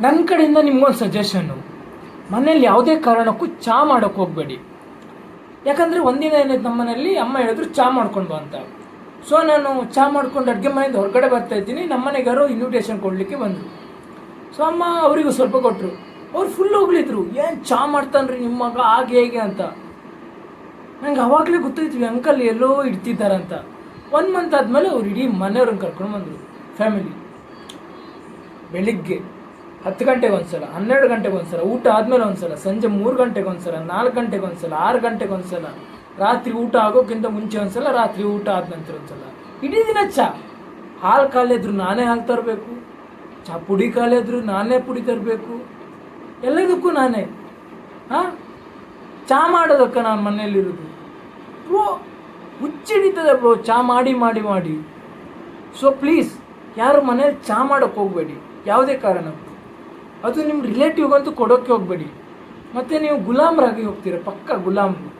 ನನ್ನ ಕಡೆಯಿಂದ ನಿಮ್ಗೊಂದು ಸಜೆಷನ್ನು ಮನೇಲಿ ಯಾವುದೇ ಕಾರಣಕ್ಕೂ ಚಹಾ ಮಾಡೋಕ್ಕೆ ಹೋಗಬೇಡಿ. ಯಾಕಂದರೆ ಒಂದಿನ ಏನಾಯ್ತು ನಮ್ಮ ಮನೇಲಿ ಅಮ್ಮ ಹೇಳಿದ್ರು ಚಹಾ ಮಾಡ್ಕೊಂಡು ಅಂತ. ಸೊ ನಾನು ಚಹಾ ಮಾಡ್ಕೊಂಡು ಅಡುಗೆ ಮನೆಯಿಂದ ಹೊರಗಡೆ ಬರ್ತಾ ಇದ್ದೀನಿ. ನಮ್ಮ ಮನೆಗೆ ಇನ್ವಿಟೇಷನ್ ಕೊಡಲಿಕ್ಕೆ ಬಂದರು. ಸೊ ಅಮ್ಮ ಅವರಿಗೂ ಸ್ವಲ್ಪ ಕೊಟ್ಟರು ಅವ್ರು ಫುಲ್ ಹೋಗ್ಲಿದ್ರು. ಏನು ಚಹಾ ಮಾಡ್ತಾನ್ರಿ ನಿಮ್ಮ ಮಗ? ಹಾಗೆ, ಹೇಗೆ ಅಂತ. ನಂಗೆ ಅವಾಗಲೇ ಗೊತ್ತಾಯ್ತು ಅಂಕಲ್ ಎಲ್ಲೋ ಇಡ್ತಿದ್ದಾರಂತ ಒನ್ ಮಂತ್ ಆದಮೇಲೆ ಅವ್ರು ಇಡೀ ಮನೆಯವ್ರನ್ನ ಕರ್ಕೊಂಡು ಬಂದರು ಫ್ಯಾಮಿಲಿ ಬೆಳಿಗ್ಗೆ. ಹತ್ತು ಗಂಟೆಗೆ ಒಂದ್ಸಲ, ಹನ್ನೆರಡು ಗಂಟೆಗೆ ಒಂದ್ಸಲ, ಊಟ ಆದಮೇಲೆ ಒಂದ್ಸಲ, ಸಂಜೆ ಮೂರು ಗಂಟೆಗೆ ಒಂದ್ಸಲ, ನಾಲ್ಕು ಗಂಟೆಗೆ ಒಂದ್ಸಲ, ಆರು ಗಂಟೆಗೆ ಒಂದ್ಸಲ, ರಾತ್ರಿ ಊಟ ಆಗೋಕ್ಕಿಂತ ಮುಂಚೆ ಒಂದ್ಸಲ, ರಾತ್ರಿ ಊಟ ಆದ ನಂತರ ಒಂದ್ಸಲ. ಇಡೀ ದಿನ ಚಾ. ಹಾಲು ಕಾಲಿದ್ರು ನಾನೇ ಹಾಲು ತರಬೇಕು, ಚಾ ಪುಡಿ ಕಾಲಿದ್ರು ನಾನೇ ಪುಡಿ ತರಬೇಕು, ಎಲ್ಲದಕ್ಕೂ ನಾನೇ. ಹಾಂ? ಚಾ ಮಾಡೋದಕ್ಕೆ ನಾನು ಮನೆಯಲ್ಲಿರೋದು. ಬ್ರೋ, ಹುಚ್ಚಿಡಿತದೆ ಬ್ರೋ, ಚಾ ಮಾಡಿ ಮಾಡಿ ಮಾಡಿ. ಸೊ ಪ್ಲೀಸ್ ಯಾರು ಮನೇಲಿ ಚಾ ಮಾಡೋಕ್ಕೆ ಹೋಗಬೇಡಿ. ಯಾವುದೇ ಕಾರಣಕ್ಕೂ. ಅದು ನಿಮ್ಮ ರಿಲೇಟಿವ್ಗಂತೂ ಕೊಡೋಕ್ಕೆ ಹೋಗಬೇಡಿ. ಮತ್ತು ನೀವು ಗುಲಾಮ್ರಾಗಿ ಹೋಗ್ತೀರ ಪಕ್ಕ ಗುಲಾಮ್ರು.